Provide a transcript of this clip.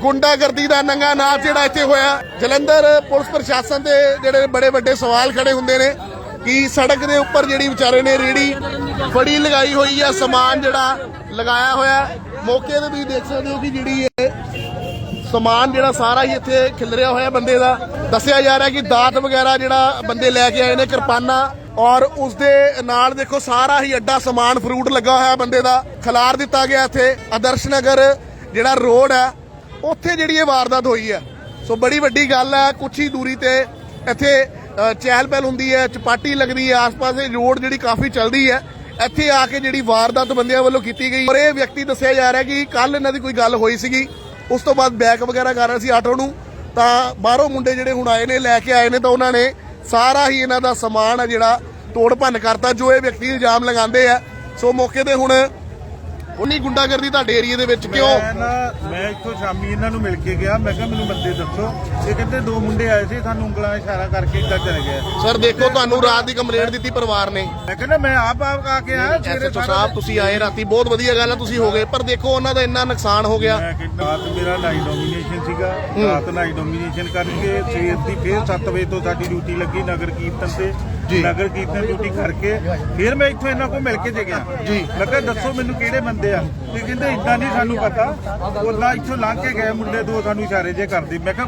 ਗੁੰਡਾਗਰਦੀ ਦਾ ਨੰਗਾ ਨਾਚ ਜਿਹੜਾ ਇੱਥੇ ਹੋਇਆ। ਜਲੰਧਰ ਪੁਲਿਸ ਪ੍ਰਸ਼ਾਸਨ ਦੇ ਜਿਹੜੇ ਬੜੇ ਵੱਡੇ ਸਵਾਲ ਖੜੇ ਹੁੰਦੇ ਨੇ ਕਿ ਸੜਕ ਦੇ ਉੱਪਰ ਜਿਹੜੀ ਵਿਚਾਰੇ ਨੇ ਰੇੜੀ ਫੜੀ ਲਗਾਈ ਹੋਈ ਆ, ਸਮਾਨ ਜਿਹੜਾ ਲਗਾਇਆ ਹੋਇਆ। ਮੌਕੇ ਤੇ ਤੁਸੀਂ ਦੇਖ ਸਕਦੇ ਹੋ ਕਿ ਜਿਹੜੀ ਇਹ ਸਮਾਨ ਜਿਹੜਾ ਸਾਰਾ ਹੀ ਇੱਥੇ ਖਿਲਰਿਆ ਹੋਇਆ ਬੰਦੇ ਦਾ। ਦੱਸਿਆ ਜਾ ਰਿਹਾ ਕਿ ਦਾਤ ਵਗੈਰਾ ਜਿਹੜਾ ਬੰਦੇ ਲੈ ਕੇ ਆਏ ਨੇ, ਕਿਰਪਾਨਾਂ ਔਰ ਉਸ ਦੇ ਨਾਲ ਦੇਖੋ ਸਾਰਾ ਹੀ ਅੱਡਾ ਸਮਾਨ ਫਰੂਟ ਲੱਗਾ ਹੋਇਆ ਬੰਦੇ ਦਾ। ਖਿਲਾਰ ਦਿੱਤਾ ਗਿਆ ਇੱਥੇ। ਆਦਰਸ਼ ਨਗਰ ਜਿਹੜਾ ਰੋਡ ਹੈ ਉੱਥੇ ਜਿਹੜੀ ਇਹ ਵਾਰਦਾਤ ਹੋਈ ਹੈ, ਸੋ ਬੜੀ ਵੱਡੀ ਗੱਲ ਹੈ, ਕੁਛ ਹੀ ਦੂਰੀ ਤੇ ਇੱਥੇ ਚਹਿਲ ਪਹਿਲ ਹੁੰਦੀ ਹੈ, ਚਪਾਟੀ ਲੱਗਦੀ ਹੈ, ਆਸ-ਪਾਸ ਇਹ ਰੋਡ ਜਿਹੜੀ ਕਾਫੀ ਚੱਲਦੀ ਹੈ, ਇੱਥੇ ਆ ਕੇ ਜਿਹੜੀ ਵਾਰਦਾਤ ਬੰਦਿਆਂ ਵੱਲੋਂ ਕੀਤੀ ਗਈ। ਔਰ ਇਹ ਵਿਅਕਤੀ ਦੱਸਿਆ ਜਾ ਰਿਹਾ ਕਿ ਕੱਲ ਇਹਨਾਂ ਦੀ ਕੋਈ ਗੱਲ ਹੋਈ ਸੀਗੀ, ਉਸ ਤੋਂ ਬਾਅਦ ਬੈਕ ਵਗੈਰਾ ਕਰ ਰਿਹਾ ਸੀ ਆਟੋ ਨੂੰ, ਤਾਂ ਬਾਹਰੋਂ ਮੁੰਡੇ ਜਿਹੜੇ ਹੁਣ ਆਏ ਨੇ, ਲੈ ਕੇ ਆਏ ਨੇ ਤਾਂ ਉਹਨਾਂ ਨੇ ਸਾਰਾ ਹੀ ਇਹਨਾਂ ਦਾ ਸਮਾਨ ਆ ਜਿਹੜਾ ਤੋੜ ਭੰਨ ਕਰਤਾ, ਜੋ ਇਹ ਵਿਅਕਤੀ ਇਲਜ਼ਾਮ ਲਗਾਉਂਦੇ ਆ। ਸੋ ਮੌਕੇ ਤੇ ਹੁਣ ਉਨੀ ਗੁੰਡਾਗਰਦੀ ਤੁਹਾਡੇ ਏਰੀਏ ਦੇ ਵਿੱਚ ਕਿਉਂ? ਮੈਂ ਨਾ ਮੈਂ ਇੱਥੋਂ ਸ਼ਾਮੀ ਇਹਨਾਂ ਨੂੰ ਮਿਲ ਕੇ ਗਿਆ। ਮੈਂ ਕਿਹਾ ਮੈਨੂੰ ਬੰਦੇ ਦੱਸੋ। ਇਹ ਕਹਿੰਦੇ ਦੋ ਮੁੰਡੇ ਆਏ ਸੀ ਸਾਨੂੰ ਉਂਗਲਾਂ ਇਸ਼ਾਰਾ ਕਰਕੇ ਇੱਦਾਂ ਚਲੇ ਗਏ। ਸਰ ਦੇਖੋ ਤੁਹਾਨੂੰ ਰਾਤ ਦੀ ਕੰਪਲੇਂਟ ਦਿੱਤੀ ਪਰਿਵਾਰ ਨੇ। ਮੈਂ ਕਹਿੰਦਾ ਮੈਂ ਆਪ ਆਪ ਆ ਕੇ ਆਇਆ ਸਵੇਰੇ ਐਸਐਚਓ ਸਾਹਿਬ ਤੁਸੀਂ ਆਏ ਰਾਤੀ ਬਹੁਤ ਵਧੀਆ ਗੱਲ ਆ ਤੁਸੀਂ ਹੋ ਗਏ। ਪਰ ਦੇਖੋ ਉਹਨਾਂ ਦਾ ਇੰਨਾ ਨੁਕਸਾਨ ਹੋ ਗਿਆ। ਮੈਂ ਕਹਿੰਦਾ ਰਾਤ ਮੇਰਾ ਨਾਈਟ ਡੋਮੀਨੇਸ਼ਨ ਸੀਗਾ। ਰਾਤ ਨਾਈਟ ਡੋਮੀਨੇਸ਼ਨ ਕਰਕੇ ਸਵੇਰ ਦੀ ਫੇਰ 7 ਵਜੇ ਤੋਂ ਸਾਡੀ ਡਿਊਟੀ ਲੱਗੀ ਨਗਰ ਕੀਰਤਨ ਤੇ। ਨਗਰ ਕੀਰਤਨ ਡਿਊਟੀ ਕਰਕੇ ਫਿਰ ਮੈਂ ਇੱਥੋਂ ਇਹਨਾਂ ਕੋਲ ਮਿਲ ਕੇ ਜੇ ਗਿਆ। ਜੀ। ਮੈਂ ਕਿਹਾ ਦੱਸੋ ਮੈਨੂੰ ਕਿਹੜੇ ਬੰਦੇ ਆ? ਤੇ ਕਹਿੰਦੇ ਇਦਾਂ ਨਹੀਂ ਸਾਨੂੰ ਪਤਾ। ਉਹਨਾਂ ਇੱਥੋਂ ਲੰਘ ਕੇ ਗਏ ਮੁੰਡੇ ਦੋ ਸਾਨੂੰ ਇਸ਼ਾਰੇ ਜੇ ਕਰਦੇ। ਮੈਂ ਕਿਹਾ